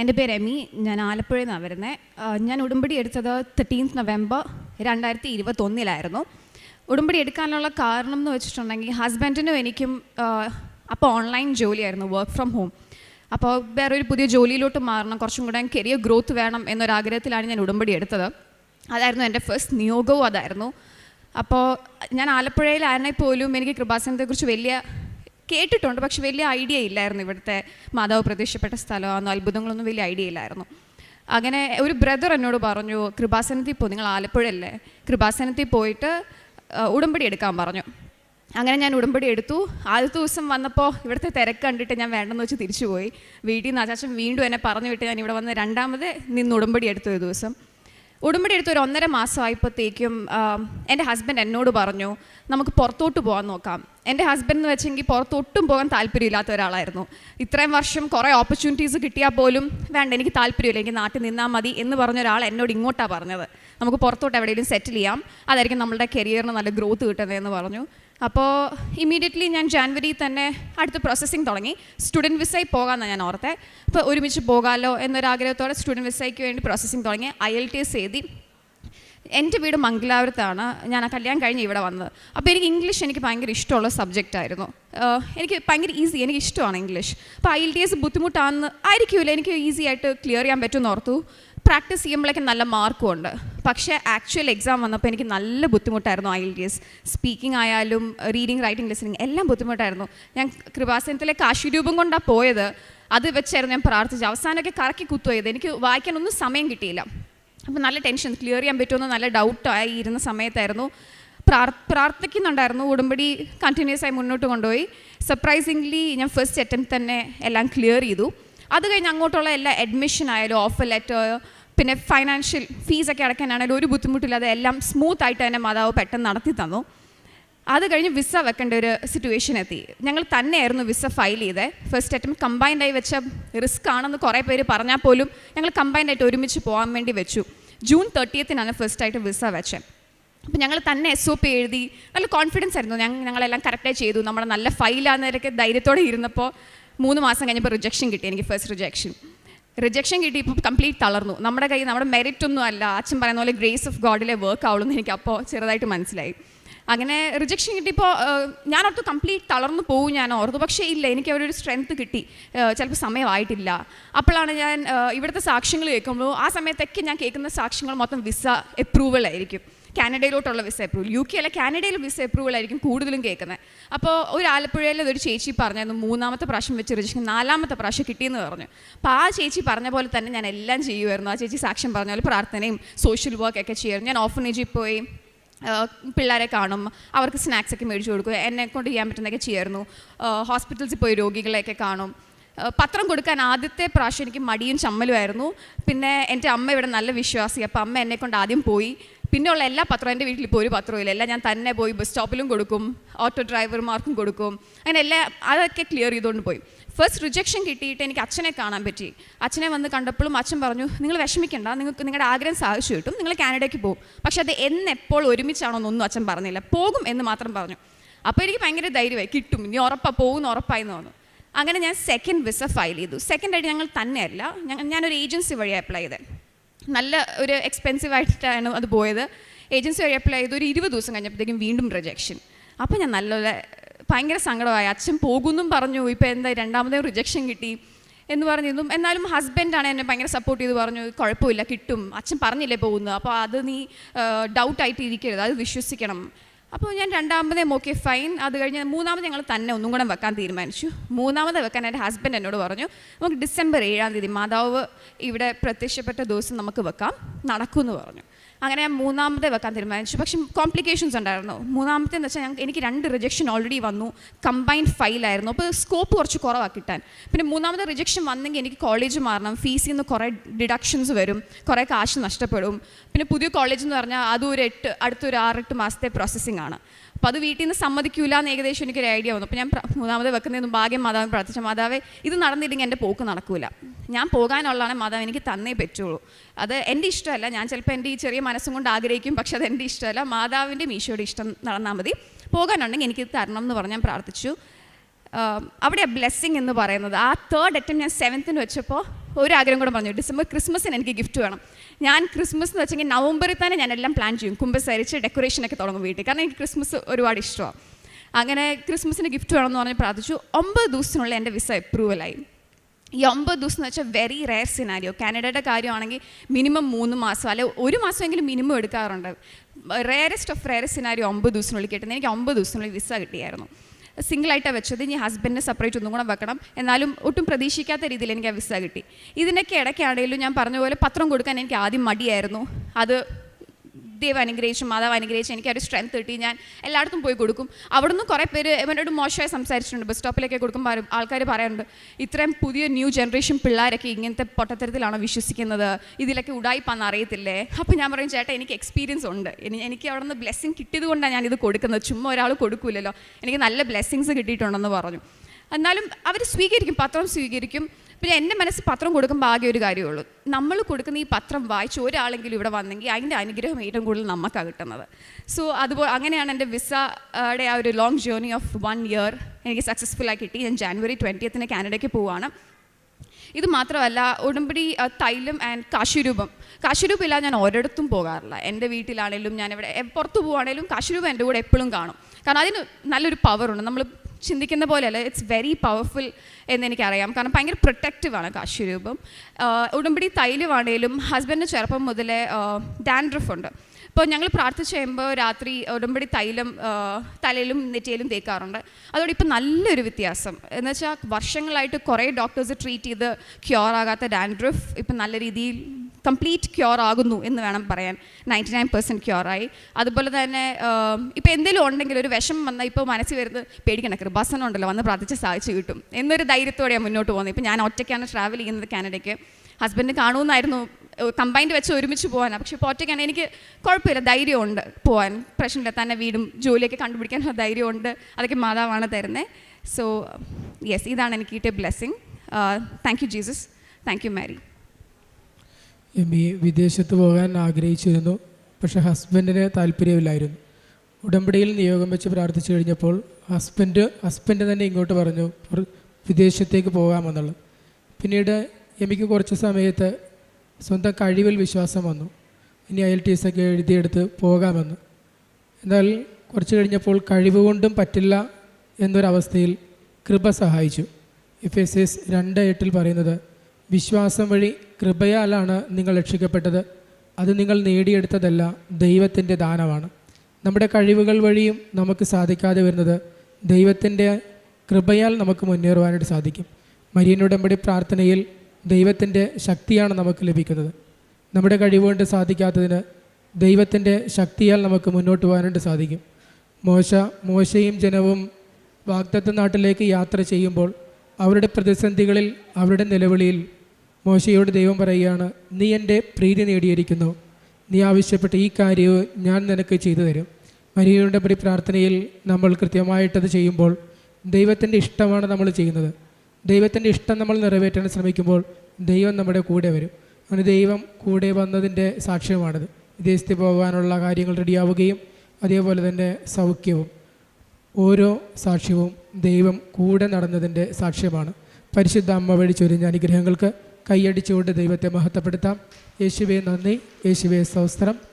എന്റെ പേര് എമി. ഞാൻ ആലപ്പുഴയിൽ നിന്നാണ് വരുന്നത് ഞാൻ ഉടുമ്പടി എടുത്തത് തേർട്ടീൻത്ത് നവംബർ രണ്ടായിരത്തി ഇരുപത്തൊന്നിലായിരുന്നു ഉടുമ്പടി എടുക്കാനുള്ള കാരണം എന്ന് വെച്ചിട്ടുണ്ടെങ്കിൽ ഹസ്ബൻഡിനും എനിക്കും അപ്പോൾ ഓൺലൈൻ ജോലിയായിരുന്നു വർക്ക് ഫ്രം ഹോം അപ്പോൾ വേറെ ഒരു പുതിയ ജോലിയിലോട്ട് മാറണം കുറച്ചും കൂടെ കരിയർ ഗ്രോത്ത് വേണം എന്നൊരാഗ്രഹത്തിലാണ് ഞാൻ ഉടുമ്പടി എടുത്തത്. അതായിരുന്നു എന്റെ ഫസ്റ്റ് നിയോഗവും അതായിരുന്നു. അപ്പോൾ ഞാൻ ആലപ്പുഴയിലായിരുന്നെങ്കിൽ പോലും എനിക്ക് കൃപാസനത്തെക്കുറിച്ച് വലിയ കേട്ടിട്ടുണ്ട്. പക്ഷെ വലിയ ഐഡിയ ഇല്ലായിരുന്നു ഇവിടുത്തെ മാതാവ് പ്രത്യക്ഷപ്പെട്ട സ്ഥലമാണെന്നോ അത്ഭുതങ്ങളൊന്നും വലിയ ഐഡിയ ഇല്ലായിരുന്നു. അങ്ങനെ ഒരു ബ്രദർ എന്നോട് പറഞ്ഞു കൃപാസനത്തിൽ പോയി നിങ്ങൾ ആലപ്പുഴയല്ലേ? കൃപാസനത്തിൽ പോയിട്ട് ഉടമ്പടി എടുക്കാൻ പറഞ്ഞു. അങ്ങനെ ഞാൻ ഉടമ്പടി എടുത്തു. ആദ്യത്തെ ദിവസം വന്നപ്പോൾ ഇവിടുത്തെ തിരക്ക് കണ്ടിട്ട് ഞാൻ വേണ്ടെന്ന് വെച്ച് തിരിച്ചു പോയി. വീട്ടിൽ നിന്ന് അച്ചാച്ചൻ വീണ്ടും എന്നെ പറഞ്ഞു വിട്ട് ഞാൻ ഇവിടെ വന്ന് രണ്ടാമത് നിന്ന് ഉടമ്പടി എടുത്തു ഒരു ദിവസം. ഉടമ്പടി എടുത്ത് ഒരു ഒന്നര മാസമായപ്പോഴത്തേക്കും എന്റെ ഹസ്ബൻഡ് എന്നോട് പറഞ്ഞു നമുക്ക് പുറത്തോട്ട് പോകാൻ നോക്കാം. എന്റെ ഹസ്ബൻഡ് എന്ന് വെച്ചെങ്കിൽ പുറത്തൊട്ടും പോകാൻ താല്പര്യമില്ലാത്ത ഒരാളായിരുന്നു. ഇത്രയും വർഷം കുറേ ഓപ്പർച്യൂണിറ്റീസ് കിട്ടിയാൽ പോലും വേണ്ട എനിക്ക് താല്പര്യമില്ല എനിക്ക് നാട്ടിൽ നിന്നാൽ മതി എന്ന് പറഞ്ഞ ഒരാൾ എന്നോട് ഇങ്ങോട്ടാണ് പറഞ്ഞത്. നമുക്ക് പുറത്തോട്ട് എവിടെയെങ്കിലും സെറ്റിൽ ചെയ്യാം. അതായിരിക്കും നമ്മുടെ കരിയറിന് നല്ല ഗ്രോത്ത് കിട്ടുന്നതെന്ന് പറഞ്ഞു. അപ്പോൾ ഇമീഡിയറ്റ്ലി ഞാൻ ജാൻവരി തന്നെ അടുത്ത പ്രോസസ്സിങ് തുടങ്ങി. സ്റ്റുഡന്റ് വിസയിൽ പോകാമെന്നാണ് ഞാൻ ഓർത്തെ. അപ്പോൾ ഒരുമിച്ച് പോകാമല്ലോ എന്നൊരാഗ്രഹത്തോടെ സ്റ്റുഡന്റ് വിസയ്ക്ക് വേണ്ടി പ്രോസസ്സിങ് തുടങ്ങി. ഐ എൽ ടി എസ് എഴുതി. എന്റെ വീട് മംഗലാപുരത്താണ്. ഞാൻ ആ കല്യാണം കഴിഞ്ഞ് ഇവിടെ വന്നത്. അപ്പോൾ എനിക്ക് ഇംഗ്ലീഷ് എനിക്ക് ഭയങ്കര ഇഷ്ടമുള്ള സബ്ജക്റ്റ് ആയിരുന്നു. എനിക്ക് ഭയങ്കര ഈസി എനിക്ക് ഇഷ്ടമാണ് ഇംഗ്ലീഷ്. അപ്പോൾ ഐ എൽ ടി എസ് ബുദ്ധിമുട്ടാണെന്ന് ആയിരിക്കുമല്ലോ എനിക്ക് ഈസി ആയിട്ട് ക്ലിയർ ചെയ്യാൻ പറ്റുമെന്ന് ഓർത്തു. പ്രാക്ടീസ് ചെയ്യുമ്പോഴേക്കും നല്ല മാർക്കും ഉണ്ട്. പക്ഷേ ആക്ച്വൽ എക്സാം വന്നപ്പോൾ എനിക്ക് നല്ല ബുദ്ധിമുട്ടായിരുന്നു I L T S speaking ആയാലും റീഡിങ് റൈറ്റിംഗ് ലിസണിങ് എല്ലാം ബുദ്ധിമുട്ടായിരുന്നു. ഞാൻ കൃപാസനത്തിലെ കാശിരൂപം കൊണ്ടാണ് പോയത്. അത് വെച്ചായിരുന്നു ഞാൻ പ്രാർത്ഥിച്ചത്. അവസാനമൊക്കെ കറക്കി കുത്തുപോയത് എനിക്ക് വായിക്കാനൊന്നും സമയം കിട്ടിയില്ല. അപ്പോൾ നല്ല ടെൻഷൻ ക്ലിയർ ചെയ്യാൻ പറ്റുമെന്ന് നല്ല ഡൗട്ടായി ഇരുന്ന സമയത്തായിരുന്നു. പ്രാർ പ്രാർത്ഥിക്കുന്നുണ്ടായിരുന്നു. ഉടമ്പടി കണ്ടിന്യൂസ് ആയി മുന്നോട്ട് കൊണ്ടുപോയി. സർപ്രൈസിംഗ്ലി ഞാൻ ഫസ്റ്റ് അറ്റംപ്റ്റ് തന്നെ എല്ലാം ക്ലിയർ ചെയ്തു. അത് കഴിഞ്ഞ് അങ്ങോട്ടുള്ള എല്ലാ അഡ്മിഷൻ ആയാലും ഓഫർ ലെറ്റർ പിന്നെ ഫൈനാൻഷ്യൽ ഫീസൊക്കെ അടയ്ക്കാനാണെങ്കിലും ഒരു ബുദ്ധിമുട്ടില്ലാതെ എല്ലാം സ്മൂത്ത് ആയിട്ട് തന്നെ മാതാവ് പെട്ടെന്ന് നടത്തി തന്നു. അത് കഴിഞ്ഞ് വിസ വെക്കേണ്ട ഒരു സിറ്റുവേഷൻ എത്തി. ഞങ്ങൾ തന്നെയായിരുന്നു വിസ ഫയൽ ചെയ്തത് ഫസ്റ്റ് അറ്റംപ്റ്റ് കമ്പൈൻഡ് ആയി വെച്ച റിസ്ക് ആണെന്ന് കുറേ പേര് പറഞ്ഞാൽ പോലും ഞങ്ങൾ കമ്പൈൻഡ് ആയിട്ട് ഒരുമിച്ച് പോകാൻ വേണ്ടി വെച്ചു. ജൂൺ തേർട്ടിയത്തിനാണ് ഫസ്റ്റ് ആയിട്ട് വിസ വെച്ചത് അപ്പോൾ ഞങ്ങൾ തന്നെ എസ് ഒ പി എഴുതി. നല്ല കോൺഫിഡൻസ് ആയിരുന്നു. ഞങ്ങൾ ഞങ്ങളെല്ലാം കറക്റ്റായി ചെയ്തു. നമ്മുടെ നല്ല ഫയലാന്നവരൊക്കെ ധൈര്യത്തോടെ ഇരുന്നപ്പോൾ മൂന്ന് മാസം കഴിഞ്ഞപ്പോൾ റിജക്ഷൻ കിട്ടി എനിക്ക് ഫസ്റ്റ് റിജക്ഷൻ റിജക്ഷൻ കിട്ടി ഇപ്പോൾ കംപ്ലീറ്റ് തളർന്നു. നമ്മുടെ കയ്യിൽ നമ്മുടെ മെറിറ്റ് ഒന്നും അല്ല. അച്ഛൻ പറയുന്ന പോലെ ഗ്രേസ് ഓഫ് ഗോഡിലെ വർക്ക് ആവുള്ളൂ എന്ന് എനിക്ക് അപ്പോൾ ചെറുതായിട്ട് മനസ്സിലായി. അങ്ങനെ റിജക്ഷൻ കിട്ടിയപ്പോൾ ഞാനോർത്ത് കംപ്ലീറ്റ് തളർന്നു പോകും ഞാൻ ഓർത്തു. പക്ഷേ ഇല്ല എനിക്ക് അവരൊരു സ്ട്രെങ്ത് കിട്ടി. ചിലപ്പോൾ സമയമായിട്ടില്ല. അപ്പോഴാണ് ഞാൻ ഇവിടുത്തെ സാക്ഷ്യങ്ങൾ കേൾക്കുമ്പോൾ ആ സമയത്തൊക്കെ ഞാൻ കേൾക്കുന്ന സാക്ഷ്യങ്ങൾ മൊത്തം വിസ അപ്രൂവൽ ആയിരിക്കും. കാനഡയിലോട്ടുള്ള വിസ അപ്രൂവൽ യു കെ അല്ല കാനഡയിൽ വിസ അപ്രൂവൽ ആയിരിക്കും കൂടുതലും കേൾക്കുന്നത് അപ്പോൾ ഒരു ആലപ്പുഴയിൽ ഒരു ചേച്ചി പറഞ്ഞായിരുന്നു മൂന്നാമത്തെ പ്രാവശ്യം വെച്ച് റിജക്ഷൻ നാലാമത്തെ പ്രാവശ്യം കിട്ടിയെന്ന് പറഞ്ഞു. അപ്പോൾ ആ ചേച്ചി പറഞ്ഞ പോലെ തന്നെ ഞാൻ എല്ലാം ചെയ്യുമായിരുന്നു ആ ചേച്ചി സാക്ഷ്യം പറഞ്ഞ പോലെ പ്രാർത്ഥനയും സോഷ്യൽ വർക്ക് ഒക്കെ ചെയ്യുമായിരുന്നു. ഞാൻ ഓഫനേജിൽ പോയി. പിള്ളേരെ കാണും അവർക്ക് സ്നാക്സ് ഒക്കെ മേടിച്ചു കൊടുക്കും എന്നെ കൊണ്ട് ചെയ്യാൻ പറ്റുന്നതൊക്കെ ചെയ്യായിരുന്നു. ഹോസ്പിറ്റൽസിൽ പോയി രോഗികളെയൊക്കെ കാണും. പത്രം കൊടുക്കാൻ ആദ്യത്തെ പ്രാവശ്യം എനിക്ക് മടിയും ചമ്മലുമായിരുന്നു. പിന്നെ എന്റെ അമ്മ ഇവിടെ നല്ല വിശ്വാസി അപ്പോൾ അമ്മ എന്നെ കൊണ്ട് ആദ്യം പോയി. പിന്നെയുള്ള എല്ലാ പത്രവും എന്റെ വീട്ടിൽ ഇപ്പോൾ ഒരു പത്രവും എല്ലാം ഞാൻ തന്നെ പോയി ബസ് സ്റ്റോപ്പിലും കൊടുക്കും ഓട്ടോ ഡ്രൈവർമാർക്കും കൊടുക്കും. അങ്ങനെ എല്ലാം അതൊക്കെ ക്ലിയർ ചെയ്തുകൊണ്ട് പോയി. ഫസ്റ്റ് റിജക്ഷൻ കിട്ടിയിട്ട് എനിക്ക് അച്ഛനെ കാണാൻ പറ്റി. അച്ഛനെ വന്ന് കണ്ടപ്പോഴും അച്ഛൻ പറഞ്ഞു നിങ്ങൾ വിഷമിക്കേണ്ട നിങ്ങൾക്ക് നിങ്ങളുടെ ആഗ്രഹം സാധിച്ചു കിട്ടും നിങ്ങൾ കാനഡയ്ക്ക് പോകും. പക്ഷേ അത് എന്നെപ്പോൾ ഒരുമിച്ചാണോ എന്നൊന്നും അച്ഛൻ പറഞ്ഞില്ല. പോകും എന്ന് മാത്രം പറഞ്ഞു. അപ്പോൾ എനിക്ക് ഭയങ്കര ധൈര്യമായി കിട്ടും ഇനി ഉറപ്പാ പോകുന്ന ഉറപ്പായി എന്ന് തോന്നുന്നു അങ്ങനെ ഞാൻ സെക്കൻഡ് വിസ ഫയൽ ചെയ്തു. സെക്കൻഡ് ആയിട്ട് ഞങ്ങൾ തന്നെയല്ല ഞാനൊരു ഏജൻസി വഴി അപ്ലൈ ചെയ്തത് നല്ല ഒരു എക്സ്പെൻസീവ് ആയിട്ടാണ് അത് പോയത്. ഏജൻസി വഴി അപ്ലൈ ചെയ്ത് ഒരു ഇരുപത് ദിവസം കഴിഞ്ഞപ്പോഴത്തേക്കും വീണ്ടും റിജക്ഷൻ അപ്പോൾ ഞാൻ നല്ല ഭയങ്കര സങ്കടമായി. അച്ഛൻ പോകുന്നും പറഞ്ഞു ഇപ്പോൾ എന്താ രണ്ടാമതേ റിജക്ഷൻ കിട്ടി എന്ന് പറഞ്ഞിരുന്നു. എന്നാലും ഹസ്ബൻഡാണ് എന്നെ ഭയങ്കര സപ്പോർട്ട് ചെയ്ത് പറഞ്ഞു കുഴപ്പമില്ല കിട്ടും. അച്ഛൻ പറഞ്ഞില്ലേ പോകുന്നത്. അപ്പോൾ അത് നീ ഡൗട്ടായിട്ട് ഇരിക്കരുത് അത് വിശ്വസിക്കണം. അപ്പോൾ ഞാൻ രണ്ടാമതേ ഓക്കെ ഫൈൻ. അത് കഴിഞ്ഞ് മൂന്നാമത് ഞങ്ങൾ തന്നെ ഒന്നും കൂടെ വെക്കാൻ തീരുമാനിച്ചു. മൂന്നാമത് വെക്കാൻ എന്റെ ഹസ്ബൻഡ് എന്നോട് പറഞ്ഞു നമുക്ക് ഡിസംബർ ഏഴാം തീയതി മാതാവ് ഇവിടെ പ്രത്യക്ഷപ്പെട്ട ദിവസം നമുക്ക് വെക്കാം. നടക്കുമെന്ന് പറഞ്ഞു. അങ്ങനെ ഞാൻ മൂന്നാമത്തെ വെക്കാൻ തീരുമാനിച്ചു. പക്ഷെ കോംപ്ലിക്കേഷൻസ് ഉണ്ടായിരുന്നു. മൂന്നാമത്തെ എന്ന് വെച്ചാൽ എനിക്ക് രണ്ട് റിജക്ഷൻ ഓൾറെഡി വന്നു. കമ്പൈൻഡ് ഫയലായിരുന്നു അപ്പോൾ സ്കോപ്പ് കുറച്ച് കുറവാണ് കിട്ടാൻ. പിന്നെ മൂന്നാമത്തെ റിജക്ഷൻ വന്നെങ്കിൽ എനിക്ക് കോളേജ് മാറണം. ഫീസിൽ നിന്ന് കുറേ ഡിഡക്ഷൻസ് വരും. കുറേ കാശ് നഷ്ടപ്പെടും. പിന്നെ പുതിയ കോളേജ് എന്ന് പറഞ്ഞാൽ അതും ഒരു എട്ട് അടുത്തൊരു ആറെട്ട് മാസത്തെ പ്രോസസ്സിംഗ് ആണ്. അപ്പോൾ അത് വീട്ടിൽ നിന്ന് സമ്മതിക്കില്ല എന്ന് ഏകദേശം എനിക്കൊരു ഐഡിയ വന്നു. അപ്പോൾ ഞാൻ മൂന്നാമത് വെക്കുന്നതിന് ഭാഗ്യം മാതാവിന് പ്രാർത്ഥിച്ച. മാതാവേ ഇത് നടന്നില്ലെങ്കിൽ എന്റെ പോക്ക് നടക്കൂല. ഞാൻ പോകാനുള്ളതാണ് മാതാവ് എനിക്ക് തന്നേ പറ്റുള്ളൂ. അത് എന്റെ ഇഷ്ടമല്ല. ഞാൻ ചിലപ്പോൾ എന്റെ ഈ ചെറിയ മനസ്സും കൊണ്ട് ആഗ്രഹിക്കും പക്ഷെ അത് എന്റെ ഇഷ്ടമല്ല. മാതാവിന്റെ മീശോയുടെ ഇഷ്ടം നടന്നാൽ മതി. പോകാനുണ്ടെങ്കിൽ എനിക്ക് തരണം എന്ന് പറഞ്ഞ് ഞാൻ പ്രാർത്ഥിച്ചു. അവിടെ ബ്ലെസ്സിങ് എന്ന് പറയുന്നത് ആ തേർഡ് അറ്റംപ്റ്റ് ഞാൻ സെവൻത്തിന് വെച്ചപ്പോൾ ഒരു ആഗ്രഹം കൂടെ പറഞ്ഞു ഡിസംബർ ക്രിസ്മസിന് എനിക്ക് ഗിഫ്റ്റ് വേണം. ഞാൻ ക്രിസ്മസ് എന്ന് വെച്ചെങ്കിൽ നവംബറിൽ തന്നെ ഞാൻ എല്ലാം പ്ലാൻ ചെയ്യും. കുമ്പസരിച്ച് ഡെക്കറേഷനൊക്കെ തുടങ്ങും വീട്ടിൽ. കാരണം എനിക്ക് ക്രിസ്മസ് ഒരുപാട് ഇഷ്ടമാണ്. അങ്ങനെ ക്രിസ്മസിന് ഗിഫ്റ്റ് വേണമെന്ന് പറഞ്ഞ് പ്രാർത്ഥിച്ചു. ഒമ്പത് ദിവസത്തിനുള്ളിൽ എന്റെ വിസ അപ്രൂവലായി ഈ ഒമ്പത് ദിവസം എന്ന് വെച്ചാൽ വെരി റെയർ സിനാരിയോ കാനഡയുടെ കാര്യമാണെങ്കിൽ മിനിമം മൂന്ന് മാസം അല്ലെ ഒരു മാസമെങ്കിലും മിനിമം എടുക്കാറുണ്ട്. റെയറസ്റ്റ് ഓഫ് റെയർ സിനാരിയോ ഒമ്പത് ദിവസത്തിനുള്ളിൽ കിട്ടുന്നത്. എനിക്ക് ഒമ്പത് ദിവസത്തിനുള്ളിൽ വിസ കിട്ടിയായിരുന്നു. സിംഗിളായിട്ടാണ് വെച്ചത്. ഇനി ഹസ്ബൻഡിനെ സെപ്പറേറ്റ് ഒന്നും കൂടെ വെക്കണം. എന്നാലും ഒട്ടും പ്രതീക്ഷിക്കാത്ത രീതിയിൽ എനിക്ക് ആ വിസ കിട്ടി. ഇതിനൊക്കെ ഇടയ്ക്കാണെങ്കിലും ഞാൻ പറഞ്ഞ പോലെ പത്രം കൊടുക്കാൻ എനിക്ക് ആദ്യം മടിയായിരുന്നു. അത് ദൈവം അനുഗ്രഹിച്ചു മാതാവ് അനുഗ്രഹിച്ചു എനിക്ക് ഒരു സ്ട്രെങ്ത് കിട്ടി ഞാൻ എല്ലായിടത്തും പോയി കൊടുക്കും. അവിടെ നിന്ന് കുറേ പേര് ഇവനോട് മോശമായി സംസാരിച്ചിട്ടുണ്ട്. ബസ് സ്റ്റോപ്പിലൊക്കെ കൊടുക്കുമ്പോൾ ആൾക്കാർ പറയാറുണ്ട് ഇത്രയും പുതിയ ന്യൂ ജനറേഷൻ പിള്ളേരൊക്കെ ഇങ്ങനത്തെ പൊട്ടത്തരത്തിലാണോ വിശ്വസിക്കുന്നത്? ഇതിലൊക്കെ ഉടായിപ്പാന്ന് അറിയത്തില്ലേ? അപ്പോൾ ഞാൻ പറയും ചേട്ടാ എനിക്ക് എക്സ്പീരിയൻസ് ഉണ്ട്. എനിക്ക് അവിടെ നിന്ന് ബ്ലെസ്സിങ് കിട്ടിയത് കൊണ്ടാണ് ഞാൻ ഇത് കൊടുക്കുന്നത്. ചുമ്മാ ഒരാൾ കൊടുക്കൂലല്ലോ. എനിക്ക് നല്ല ബ്ലെസ്സിങ്സ് കിട്ടിയിട്ടുണ്ടെന്ന് പറഞ്ഞു. എന്നാലും അവർ സ്വീകരിക്കും പത്രം സ്വീകരിക്കും. പിന്നെ എന്റെ മനസ്സ് പത്രം കൊടുക്കുമ്പോൾ ആകെ ഒരു കാര്യമുള്ളൂ നമ്മൾ കൊടുക്കുന്ന ഈ പത്രം വായിച്ച് ഒരാളെങ്കിലും ഇവിടെ വന്നെങ്കിൽ അതിന്റെ അനുഗ്രഹം ഏറ്റവും കൂടുതൽ നമുക്കാണ് കിട്ടുന്നത്. സോ അതുപോലെ അങ്ങനെയാണ് എന്റെ വിസയുടെ ആ ഒരു long journey of one year എനിക്ക് സക്സസ്ഫുൾ ആയി കിട്ടി. ഞാൻ ജാനുവരി ട്വന്റിയത്തിന് കാനഡയ്ക്ക് പോവുകയാണ് ഇത് മാത്രമല്ല ഉടമ്പടി തൈലം ആൻഡ് കാശുരൂപം. കാശുരൂപം ഇല്ലാതെ ഞാൻ ഒരിടത്തും പോകാറില്ല. എന്റെ വീട്ടിലാണെങ്കിലും ഞാനിവിടെ പുറത്ത് പോവുകയാണേലും കാശുരൂപം എന്റെ കൂടെ എപ്പോഴും കാണും. കാരണം അതിന് നല്ലൊരു പവറുണ്ട് നമ്മൾ ചിന്തിക്കുന്ന പോലെയല്ല. ഇറ്റ്സ് വെരി പവർഫുൾ എന്ന് എനിക്കറിയാം. കാരണം ഭയങ്കര പ്രൊട്ടക്റ്റീവാണ് കാശുരൂപം തൈലുവാണേലും ഉടമ്പടി തൈലമാണേലും ഹസ്ബൻഡിന് ചെറുപ്പം മുതലേ ഡാൻഡ്രഫ് ഉണ്ട്. ഇപ്പോൾ ഞങ്ങൾ പ്രാർത്ഥിച്ച് കഴിയുമ്പോൾ രാത്രി ഉടമ്പടി തൈലം തലയിലും നെറ്റിയിലും തേക്കാറുണ്ട്. അതോടെ ഇപ്പം നല്ലൊരു വ്യത്യാസം. എന്ന് വെച്ചാൽ വർഷങ്ങളായിട്ട് കുറേ ഡോക്ടേഴ്സ് ട്രീറ്റ് ചെയ്ത് ക്യൂർ ആകാത്ത ഡാൻഡ്രഫ് ഇപ്പം നല്ല രീതിയിൽ കംപ്ലീറ്റ് ക്യൂർ ആകുന്നു എന്ന് വേണം പറയാൻ. നയന്റി നയൻ പെർസെന്റ് ക്യൂറായി അതുപോലെ തന്നെ ഇപ്പോൾ എന്തെങ്കിലും ഉണ്ടെങ്കിൽ ഒരു വിഷം വന്നാൽ ഇപ്പോൾ മനസ്സിൽ വരുന്നത് പേടിക്കണ കൃപാസനം ഉണ്ടല്ലോ വന്ന് പ്രാർത്ഥിച്ച് സാധിച്ചു കിട്ടും. എന്നൊരു ധൈര്യത്തോടെയാണ് മുന്നോട്ട് പോകുന്നത്. ഇപ്പോൾ ഞാൻ ഒറ്റയ്ക്കാണ് ട്രാവൽ ചെയ്യുന്നത് കാനഡയ്ക്ക്. ഹസ്ബൻഡ് കാണുമെന്നായിരുന്നു കമ്പൈൻഡ് വെച്ച് ഒരുമിച്ച് പോകാനാണ്. പക്ഷേ ഇപ്പോൾ ഒറ്റയ്ക്കാണ്. എനിക്ക് കുഴപ്പമില്ല ധൈര്യമുണ്ട് പോകാൻ. പ്രശ്നമില്ല തന്നെ വീടും ജോലിയൊക്കെ കണ്ടുപിടിക്കാനുള്ള ധൈര്യമുണ്ട്. അതൊക്കെ മാതാവാണ് തരുന്നത് സോ യെസ് ഇതാണ് എനിക്ക് കിട്ടിയ blessing thank you Jesus thank you Mary M ഇ വിദേശത്ത് പോകാൻ ആഗ്രഹിച്ചിരുന്നു. പക്ഷേ ഹസ്ബൻഡിന് താല്പര്യമില്ലായിരുന്നു. ഉടമ്പടിയിൽ നിയോഗം വെച്ച് പ്രാർത്ഥിച്ചു കഴിഞ്ഞപ്പോൾ ഹസ്ബൻഡ് ഹസ്ബൻഡ് തന്നെ ഇങ്ങോട്ട് പറഞ്ഞു "പുറ- വിദേശത്തേക്ക് പോകാമെന്നുള്ളത്. പിന്നീട് എമിക്ക് കുറച്ച് സമയത്ത് സ്വന്തം കഴിവിൽ വിശ്വാസം വന്നു. ഇനി ഐ എൽ ടി എസ് ഒക്കെ എഴുതിയെടുത്ത് പോകാമെന്ന്. എന്നാൽ കുറച്ച് കഴിഞ്ഞപ്പോൾ കഴിവ് കൊണ്ടും പറ്റില്ല എന്നൊരവസ്ഥയിൽ കൃപ സഹായിച്ചു. എഫ് എസ് എസ് രണ്ട് എട്ടിൽ പറയുന്നത് വിശ്വാസം വഴി കൃപയാലാണ് നിങ്ങൾ രക്ഷിക്കപ്പെട്ടത്. അത് നിങ്ങൾ നേടിയെടുത്തതല്ല ദൈവത്തിന്റെ ദാനമാണ്. നമ്മുടെ കഴിവുകൾ വഴിയും നമുക്ക് സാധിക്കാതെ വരുന്നത് ദൈവത്തിന്റെ കൃപയാൽ നമുക്ക് മുന്നേറുവാനായിട്ട് സാധിക്കും. മരിയനുടമ്പടി പ്രാർത്ഥനയിൽ ദൈവത്തിന്റെ ശക്തിയാണ് നമുക്ക് ലഭിക്കുന്നത്. നമ്മുടെ കഴിവുകൊണ്ട് സാധിക്കാത്തതിന് ദൈവത്തിന്റെ ശക്തിയാൽ നമുക്ക് മുന്നോട്ട് പോകാനായിട്ട് സാധിക്കും. മോശ മോശയും ജനവും വാഗ്ദത്ത നാട്ടിലേക്ക് യാത്ര ചെയ്യുമ്പോൾ അവരുടെ പ്രതിസന്ധികളിൽ അവരുടെ നിലവിളിയിൽ മോശയോട് ദൈവം പറയുകയാണ് നീ എന്റെ പ്രീതി നേടിയിരിക്കുന്നു. നീ ആവശ്യപ്പെട്ട ഈ കാര്യവും ഞാൻ നിനക്ക് ചെയ്തു തരും. മരിയയുടെ പടി പ്രാർത്ഥനയിൽ നമ്മൾ കൃത്യമായിട്ടത് ചെയ്യുമ്പോൾ ദൈവത്തിന്റെ ഇഷ്ടമാണ് നമ്മൾ ചെയ്യുന്നത്. ദൈവത്തിന്റെ ഇഷ്ടം നമ്മൾ നിറവേറ്റാൻ ശ്രമിക്കുമ്പോൾ ദൈവം നമ്മുടെ കൂടെ വരും. അങ്ങനെ ദൈവം കൂടെ വന്നതിന്റെ സാക്ഷ്യമാണിത്. വിദേശത്ത് പോകാനുള്ള കാര്യങ്ങൾ റെഡിയാവുകയും അതേപോലെ തന്നെ സൗഖ്യവും ഓരോ സാക്ഷ്യവും ദൈവം കൂടെ നടന്നതിന്റെ സാക്ഷ്യമാണ്. പരിശുദ്ധ അമ്മ വഴി ചൊരിഞ്ഞ അനുഗ്രഹങ്ങൾക്ക് കൈയടിച്ചുകൊണ്ട് ദൈവത്തെ മഹത്വപ്പെടുത്താം. യേശുവെ നന്ദി. യേശുവെ സ്തോത്രം.